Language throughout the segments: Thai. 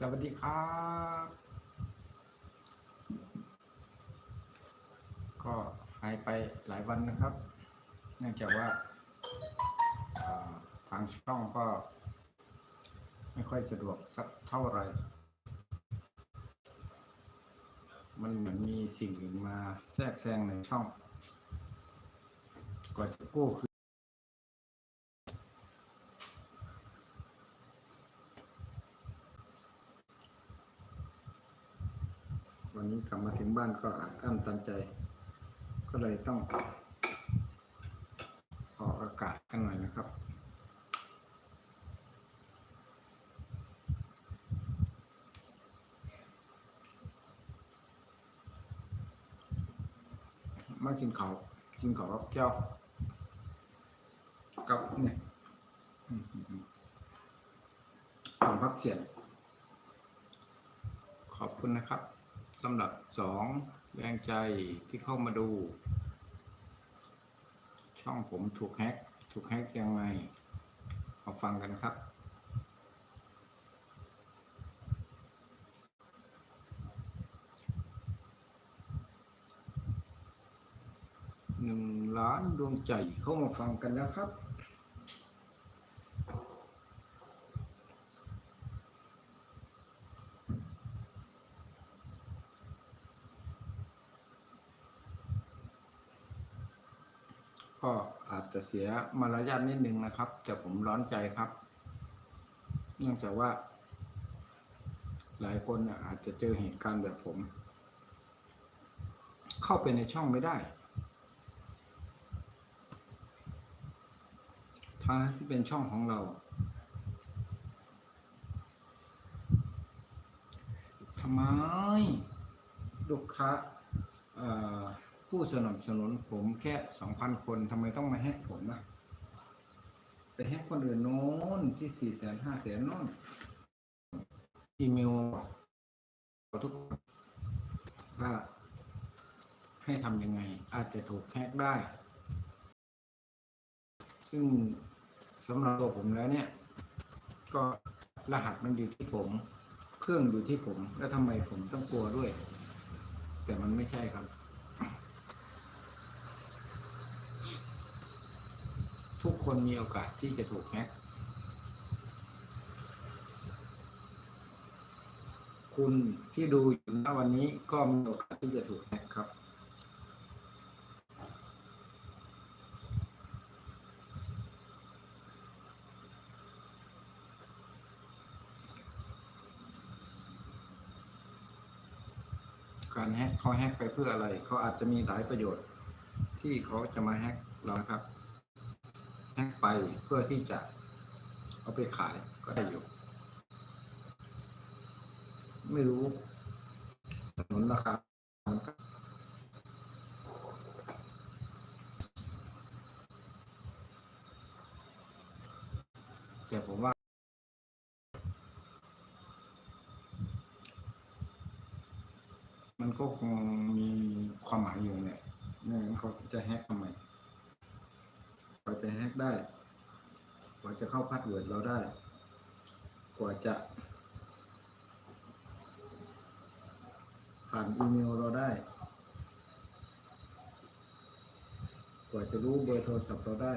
สวัสดีครับ ก็หายไปหลายวันนะครับ เนื่องจากว่าทางช่องก็ ไม่ค่อยสะดวกสักเท่าไหร่ มันเหมือนมีสิ่งอื่นมาแทรกแซงในช่องกว่าจะกู้คื อนนี้กลับมาถึงบ้านก็อัดอั้นตันใจ ก็เลยต้องออกอากาศกันหน่อยนะครับมากินเขาวกินเขาวกับแก้วกับเนี่ยอืมอืมอืมของพักเสียนขอบคุณนะครับ สำหรับสองแรงใจที่เข้ามาดู ช่องผมถูกแฮ็กถูกแฮ็กยังไงมาฟังกันครับ หนึ่งล้านดวงใจเข้ามาฟังกันแล้วครับ ก็อาจจะเสียมารยาทนิดนึงนะครับ แต่ผมร้อนใจครับ เนื่องจากว่า หลายคนอาจจะเจอเหตุการณ์แบบผม เข้าไปในช่องไม่ได้ทางที่เป็นช่องของเรา ทำไม ลูกค้าอ่อ ผู้สนับสนุนผมแค่สองพันคนทำไมต้องมาแฮกผมนะไปแฮกคนอื่นโน้นที่สี่แสนห้าแสนโน้นอีเมลทุกว่าให้ทำยังไง อาจจะถูกแฮกได้ ซึ่งสำหรับตัวผมแล้วเนี่ย ก็รหัสมันอยู่ที่ผม เครื่องอยู่ที่ผม แล้วทำไมผมต้องกลัวด้วย แต่มันไม่ใช่ครับ ทุกคนมีโอกาสที่จะถูกแฮ็ก คุณที่ดูอยู่ณวันนี้ก็มีโอกาสที่จะถูกแฮ็กครับ การแฮ็กเขาแฮ็กไปเพื่ออะไร เขาอาจจะมีหลายประโยชน์ที่เขาจะมาแฮ็กเราครับ แฮ็กไปเพื่อที่จะเอาไปขายก็ได้อยู่ ไม่รู้สนุนราคาแต่ผมว่ามันก็คงมีความหมายอยู่แหละไม่งั้นเขาจะแฮกทำไม ว่าจะแฮ็กได้ กว่าจะเข้าพาสเวิร์ดเราได้ กว่าจะ ผ่านอีเมลเราได้ กว่าจะรู้เบอร์โทรศัพท์เราได้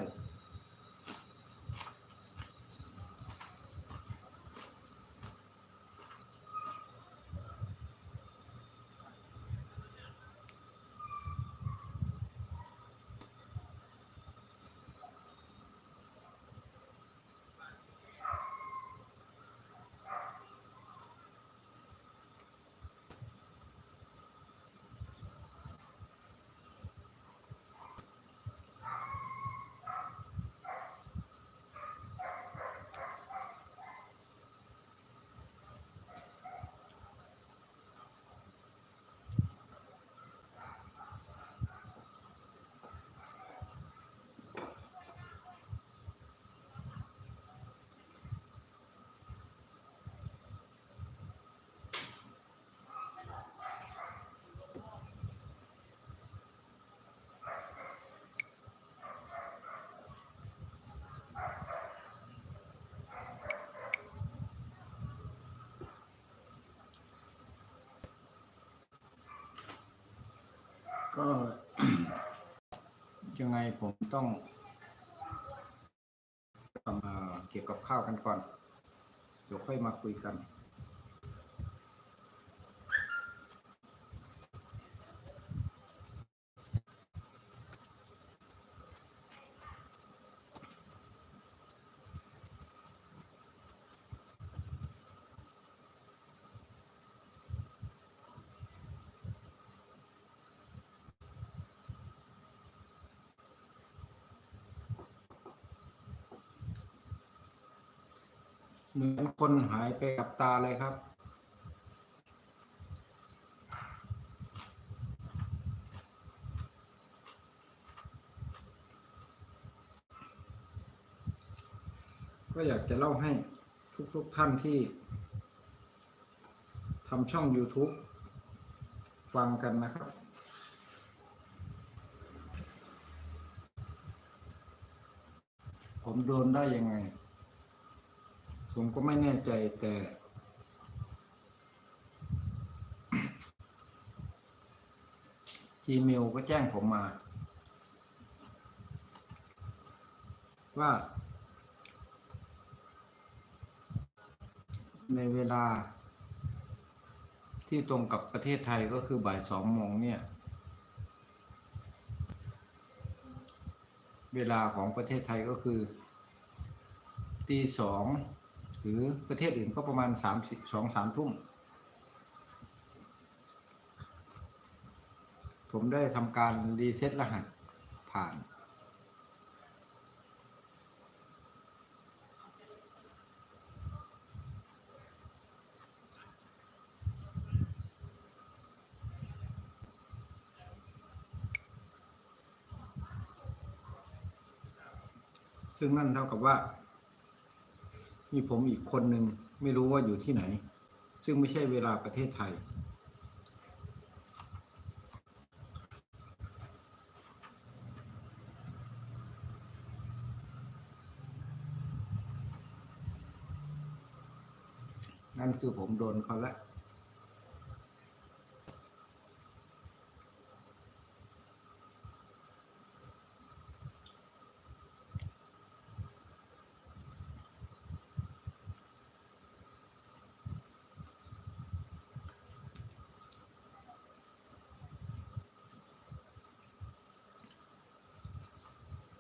ก็ยังไงผมต้องทำเอ่ยวกับข้าวกันก่อน เดี๋ยวค่อยมาคุยกัน เหมือนคนหายไปกับตาเลยครับ ก็อยากจะเล่าให้ทุกๆทท่านที่ทำช่อง YouTube ฟังกันนะครับ ผมโดนได้ยังไง ผมก็ไม่แน่ใจแต่ Gmail ก็แจ้งผมมา ว่า ในเวลา ที่ตรงกับประเทศไทยก็คือบ่ายสองโมงเนี่ย เวลาของประเทศไทยก็คือตีสอง หรือประเทศอื่นก็ประมาณสามสองสามทุ่ม ผมได้ทำการรีเซ็ตรหัสผ่านซึ่งนั่นเท่ากับว่า มีผมอีกคนหนึ่งไม่รู้ว่าอยู่ที่ไหน ซึ่งไม่ใช่เวลาประเทศไทย นั่นคือผมโดนเขาแล้ว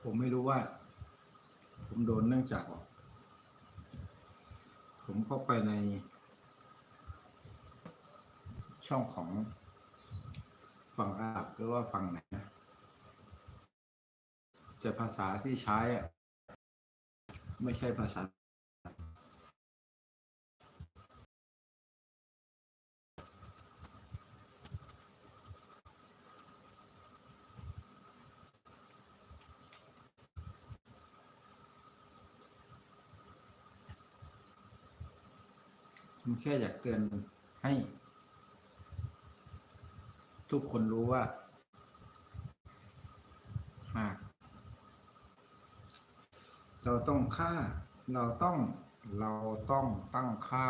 ผมไม่รู้ว่า ผมโดนเนื่องจาก ผมเข้าไปใน ช่องของฝั่งอาหรับหรือว่าฝั่งไหนนะภาษาที่ใช้อะไม่ใช่ภาษา ผมแค่อยากเตือนให้ ทุกคนรู้ว่า หาก เราต้องค่า เราต้อง เราต้องตั้งค่า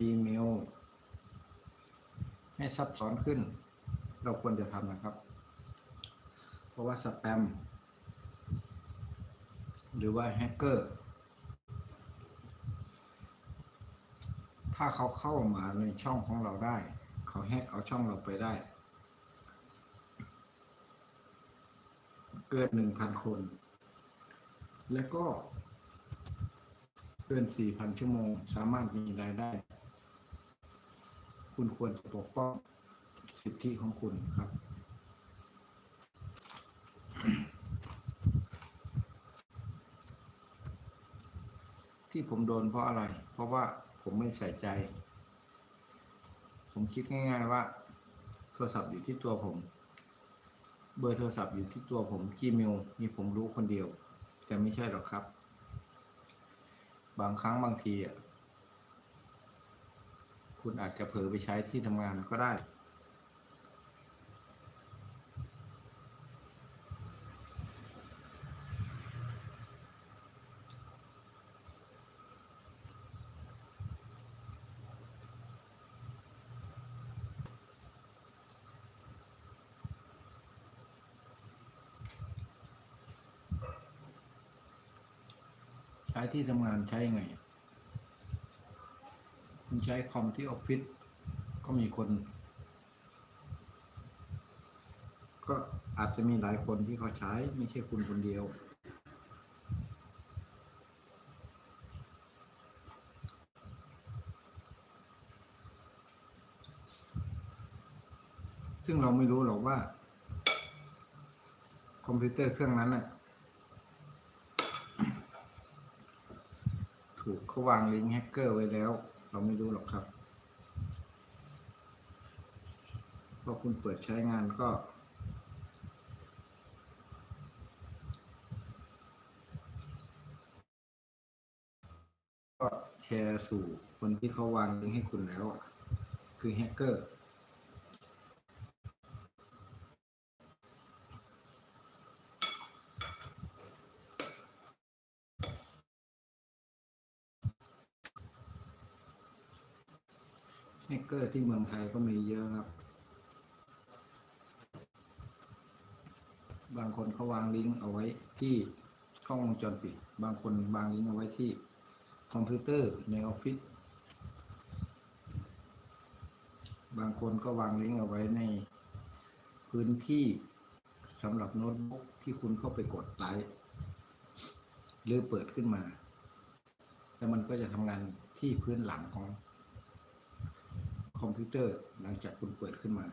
อีเมลให้ซับซ้อนขึ้น เราควรจะทำนะครับ เพราะว่าสแปม หรือว่าแฮกเกอร์ ถ้าเขาเข้ามาในช่องของเราได้ เขาแฮกเอาช่องเราไปได้ เกินหนึ่งพันคน แล้วก็เกินสี่พันชั่วโมง สามารถมีรายได้ คุณควรจะปกป้องสิทธิของคุณครับที่ผมโดนเพราะอะไร เพราะว่า ผมไม่ใส่ใจ ผมคิดง่าย ๆ ว่า โทรศัพท์อยู่ที่ตัวผม เบอร์โทรศัพท์อยู่ที่ตัวผม Gmail นี่ผมรู้คนเดียว แต่ไม่ใช่หรอกครับ บางครั้งบางทีอะคุณอาจจะเผลอไปใช้ที่ทำงานก็ได้ ช้ที่ทำงานใช้ยังไง คุณใช้คอมที่ออฟฟิศก็มีคน ก็อาจจะมีหลายคนที่เขาใช้ไม่ใช่คุณคนเดียว ซึ่งเราไม่รู้หรอกว่า คอมพิวเตอร์เครื่องนั้นน่ะ ถูกเขาวางลิงก์แฮกเกอร์ไว้แล้ว เราไม่รู้หรอกครับพอคุณเปิดใช้งานก็ ก็แชร์สู่คนที่เขาวางลิงก์ให้คุณแล้วอะคือแฮกเกอร์ แฮกเกอร์ที่เมืองไทยก็มีเยอะครับ บางคนเขาวางลิงก์เอาไว้ที่กล้องวงจรปิด บางคนวางลิงก์เอาไว้ที่คอมพิวเตอร์ในออฟฟิศ บางคนก็วางลิงก์เอาไว้ในพื้นที่สำหรับโน้ตบุ๊กที่คุณเข้าไปกดไลค์หรือเปิดขึ้นมา แล้วมันก็จะทำงานที่พื้นหลังของ คอมพิวเตอร์หลังจากคุณเปิดขึ้นมา